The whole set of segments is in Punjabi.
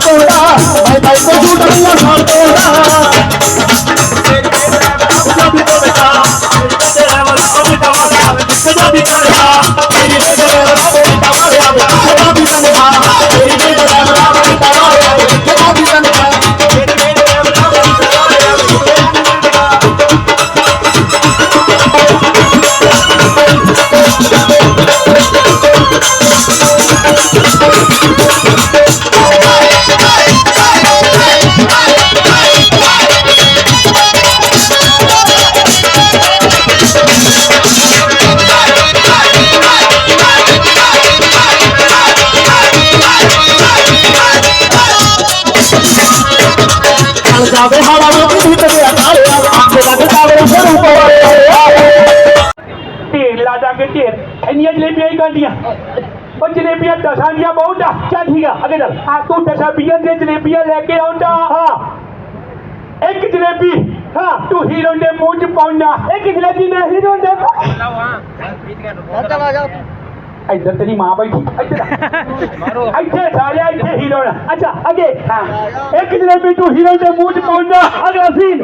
তোরা ভাই ভাই কচু ডাঙ্গা ਜਾਵੇ ਹਾਲਾ ਨੂੰ ਕਿਤੇ ਤੇ ਆਇਆ ਆਂਦੇ ਦਾ ਕਾਵੇ ਸ਼ੁਰੂ ਪਵਾਏ ਢੇਰ ਲਾ ਦਾਂਗੇ ਢੇਰ। ਇੰਨੀਆਂ ਜਲੇਬੀਆਂ ਹੀ ਗਾਂਡੀਆਂ ਉਹ ਜਲੇਬੀਆਂ ਦਸਾਂ ਦੀਆਂ ਬਹੁਤ ਆ। ਚੱਲ ਠੀਕ ਆ ਅੱਗੇ ਚੱਲ। ਆ ਤੂੰ ਦਸਾਂ ਵੀਹਾਂ ਦੀਆਂ ਜਲੇਬੀਆਂ ਲੈ ਕੇ ਆਉਂਦਾ। ਹਾਂ। ਇੱਕ ਜਲੇਬੀ। ਹਾਂ ਤੂੰ ਹੀਰੋ ਦੇ ਮੂੰਹ ਚ ਪਾਉਣਾ ਇੱਕ ਜਲੇਬੀ ਮੈਂ ਹੀਰੋ ਦੇ ਇੱਧਰ ਤੇਰੀ ਮਾਂ ਬੈਠੀ ਇੱਧਰ ਆ। ਇੱਥੇ ਸਾਰਿਆ ਇੱਥੇ ਹੀਰੋ ਨਾ ਅੱਛਾ ਅੱਗੇ। ਹਾਂ ਇੱਕ ਜਲੇਬੀ ਤੂੰ ਹੀਰੋ ਦੇ ਮੂੰਹ ਚ ਪਾਉਣਾ ਅਗਲਾ ਸੀਨ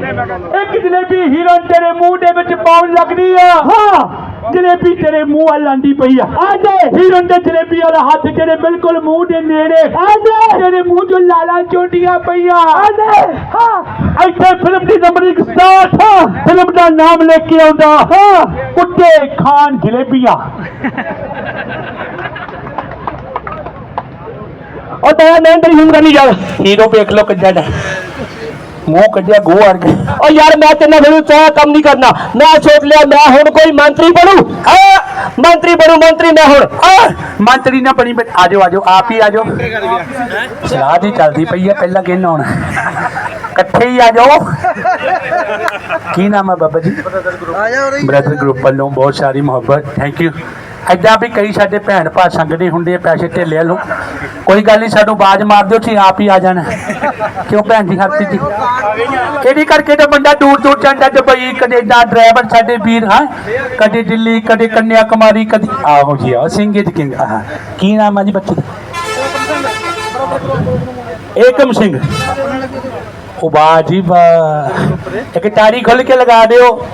ਇੱਕ ਜਲੇਬੀ ਹੀਰੋ ਤੇਰੇ ਮੂੰਹ ਦੇ ਵਿੱਚ ਪਾਉਣ ਲੱਗਦੀ ਆ। ਹਾਂ। ਜਲੇਬੀ ਤੇਰੇ ਮੂੰਹ ਵੱਲ ਆਂਦੀ ਪਈ ਆ। ਆ ਜਾ। ਹੀਰੋ ਦੇ ਜਲੇਬੀ ਵਾਲਾ ਹੱਥ ਤੇਰੇ ਬਿਲਕੁਲ ਮੂੰਹ ਦੇ ਨੇੜੇ ਆ ਜਾ। ਤੇਰੇ ਮੂੰਹ ਚੋਂ ਲਾਲਾਂ ਚੋਟੀਆਂ ਪਈਆਂ। ਆ ਜਾ। ਹਾਂ। ਇੱਥੇ ਫਿਲਮ ਦੀ ਨੰਬਰ 1 ਸਟਾਰਟ ਹਾਂ। ਫਿਲਮ ਦਾ ਨਾਮ ਲੈ ਕੇ ਆਉਂਦਾ। ਹਾਂ। ਕੁੱਤੇ ਖਾਨ ਜਲੇਬੀਆਂ। ਉਹ ਤਾਂ ਮੈਂ ਤੇਰੀ ਹਿੰਮ ਕਰਨੀ ਜਾ ਹੀਰੋ ਵੇਖ ਲੋ ਕਿੱਦਾਂ ਦਾ। ਮੂੰਹ ਕੱਢਿਆ ਗੋਹ ਵਰ ਗਿਆ ਉਹ ਯਾਰ ਮੈਂ ਤੇਰੇ ਨਾਲ ਚਾਹ ਕੰਮ ਨਹੀਂ ਕਰਨਾ। ਮੈਂ ਸੋਚ ਲਿਆ ਮੈਂ ਹੁਣ ਕੋਈ ਮੰਤਰੀ ਬਣੂ। ਆ ਮੰਤਰੀ ਬਣੂ ਮੰਤਰੀ ਮੈਂ ਹੁਣ। ਆ ਮੰਤਰੀ ਨਾ ਬਣੀ ਬੈ- ਆ ਜਾਓ ਆ ਜਾਓ ਆਪ ਹੀ ਆ ਜਾਓ ਸਲਾਹ ਦੀ ਚੱਲਦੀ ਪਈ ਹੈ ਪਹਿਲਾਂ ਕਿਹਨ ਆਉਣਾ। ਇਕੱਠੇ ਹੀ ਆ ਜਾਓ ਕੀ ਨਾਮ ਹੈ ਬਾਬਾ ਜੀ? ਬ੍ਰਦਰ ਗਰੁੱਪ ਵੱਲੋਂ ਬਹੁਤ ਸਾਰੀ ਮੁਹੱਬਤ। ਥੈਂਕ ਯੂ ਐਦਾਂ ਵੀ ਕਈ ਸਾਡੇ ਭੈਣ ਭਾ ਸੰਗਦੇ ਹੁੰਦੇ ਆ ਪੈਸੇ ਢੇਲੇ ਲੋ ਕੋਈ ਗੱਲ ਨਹੀਂ ਸਾਨੂੰ ਬਾਜ ਮਾਰ ਦਿਓ, ਤੁਸੀਂ ਆਪ ਹੀ ਆ ਜਾਣਾ। ਕਿਉਂ ਭੈਣ ਜੀ ਹਰਪ੍ਰੀਤ ਜੀ ਇਹਦੀ ਕਰਕੇ ਤਾਂ ਬੰਦਾ ਦੂਰ ਦੂਰ ਜਾਂਦਾ ਦੁਬਈ ਕੈਨੇਡਾ ਡਰਾਈਵਰ ਸਾਡੇ ਵੀਰ, ਹਾਂ? ਕਦੇ ਦਿੱਲੀ, ਕਦੇ ਕੰਨਿਆ ਕੁਮਾਰੀ ਕਦੇ ਆਹੋ ਜੀ ਆ ਸਿੰਘ ਜੀ ਕਿੰਗ, ਆਹ। ਕੀ ਨਾਮ ਹੈ ਜੀ ਬੱਚੇ ਦਾ? ਏਕਮ ਸਿੰਘ। ਉਹ ਵਾਹ ਜੀ ਇੱਕ ਤਾੜੀ ਖੁੱਲ ਕੇ ਲਗਾ ਦਿਓ।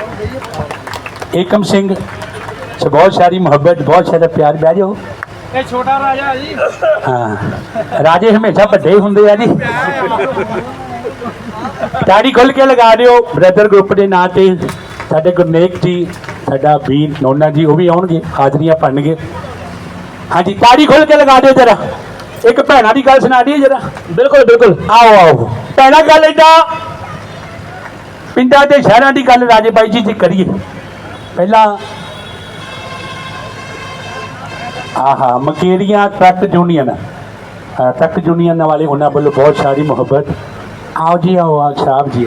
ਏਕਮ ਸਿੰਘ। ਸੇ ਬਹੁਤ ਸਾਰੀ ਮੁਹੱਬਤ ਬਹੁਤ ਸਾਰਾ ਪਿਆਰ ਬਹਿ ਜਾਓ। ਇਹ ਛੋਟਾ ਰਾਜਾ ਜੀ। ਹਾਂ ਰਾਜੇ ਹਮੇਸ਼ਾ ਵੱਡੇ ਹੀ ਹੁੰਦੇ ਆ ਜੀ। ਤਾੜੀ ਖੁੱਲ ਕੇ ਲਗਾ ਦਿਓ ਬ੍ਰਦਰ ਗਰੁੱਪ ਦੇ ਨਾਂ ਤੇ। ਸਾਡੇ ਗੁਰਨੇਕ ਜੀ ਸਾਡਾ ਵੀਰ ਨੋਨਾ ਜੀ ਉਹ ਵੀ ਆਉਣਗੇ ਹਾਜ਼ਰੀਆਂ ਭਰਨਗੇ। ਹਾਂਜੀ ਤਾੜੀ ਖੁੱਲ ਕੇ ਲਗਾ ਦਿਓ ਜਰਾ। ਇੱਕ ਭੈਣਾਂ ਦੀ ਗੱਲ ਸੁਣਾ ਦਈਏ ਜਰਾ। ਬਿਲਕੁਲ ਬਿਲਕੁਲ। ਆਓ ਆਓ। ਭੈਣਾਂ ਗੱਲ ਏਦਾਂ। ਪਿੰਡਾਂ ਤੇ ਸ਼ਹਿਰਾਂ ਦੀ ਗੱਲ ਰਾਜੇ ਬਾਈ ਜੀ ਜੀ ਕਰੀਏ। ਪਹਿਲਾਂ ਆਹਾ, ਮਕੇਰੀਆਂ ਟਰੱਕ ਯੂਨੀਅਨ। ਅਹ ਟਰੱਕ ਯੂਨੀਅਨ ਵਾਲੇ ਉਹਨਾਂ ਵੱਲੋਂ ਬਹੁਤ ਸਾਰੀ ਮੁਹੱਬਤ। ਆਓ ਜੀ, ਆਓ ਆ ਸਾਹਿਬ ਜੀ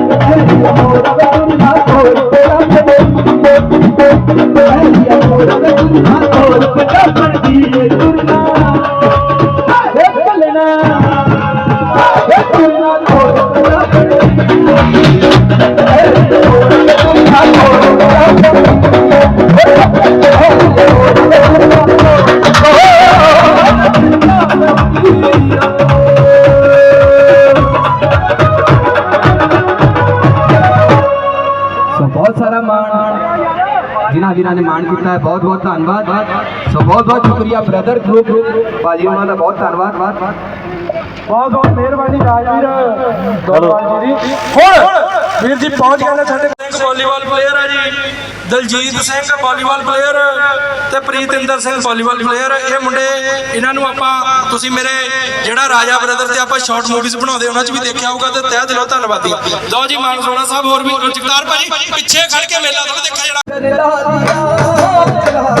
ਵੀਰਾਂ ਨੇ ਮਾਣ ਕੀਤਾ ਹੈ। ਬਹੁਤ ਬਹੁਤ ਧੰਨਵਾਦ। ਸੋ ਬਹੁਤ ਬਹੁਤ ਸ਼ੁਕਰੀਆ ਬ੍ਰਦਰ ਗਰੁੱਪ ਭਾਜੀ ਉਹਨਾਂ ਦਾ ਬਹੁਤ ਧੰਨਵਾਦ। ਬਹੁਤ ਬਹੁਤ ਮਿਹਰਬਾਨੀ ਰਾਜਵੀਰ। ਦੋਵਾਲ ਜੀ। ਦੀ ਹੁਣ ਵੀਰ ਜੀ, ਪਹੁੰਚ ਗਏ ਨੇ ਸਾਡੇ ਸਿੰਘ ਵਾਲੀਬਾਲ ਪਲੇਅਰ ਹੈ ਜੀ। ਦਲਜੀਤ ਸਿੰਘ ਵਾਲੀਬਾਲ ਪਲੇਅਰ ਤੇ ਪ੍ਰੀਤਿੰਦਰ ਸਿੰਘ ਵਾਲੀਬਾਲ ਪਲੇਅਰ ਇਹ ਮੁੰਡੇ, ਇਹਨਾਂ ਨੂੰ ਆਪਾਂ, ਤੁਸੀਂ ਮੇਰੇ ਜਿਹੜਾ ਰਾਜਾ ਬ੍ਰਦਰ ਤੇ ਆਪਾਂ ਸ਼ਾਰਟ ਮੂਵੀਜ਼ ਬਣਾਉਂਦੇ, ਉਹਨਾਂ 'ਚ ਵੀ ਦੇਖਿਆ ਹੋਊਗਾ ਤੇ ਤਹਿ ਦਿਲੋਂ ਧੰਨਵਾਦੀ ਲਓ ਜੀ, ਮਾਨ ਸੋਣਾ ਸਾਹਿਬ, ਹੋਰ ਵੀ ਜਗਤਾਰ ਭਾਜੀ, ਪਿੱਛੇ ਖੜ ਕੇ ਮੇਲਾ ਤਾਂ ਦੇਖਿਆ ਜਿਹੜਾ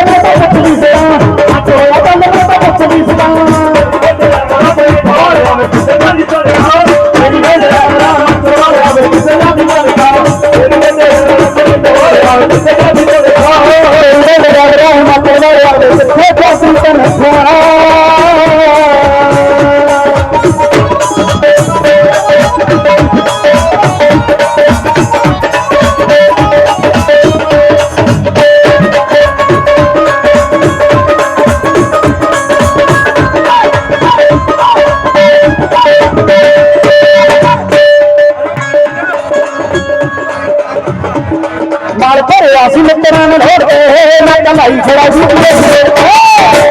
ਨਾਲ ਭਰਿਆ ਸੀ ਮਿੱਤਰਾਂ ਨੇ ਲੋੜ ਕੇ ਮੈਂ ਕਲਾਈ ਛੜਾ ਸੀ।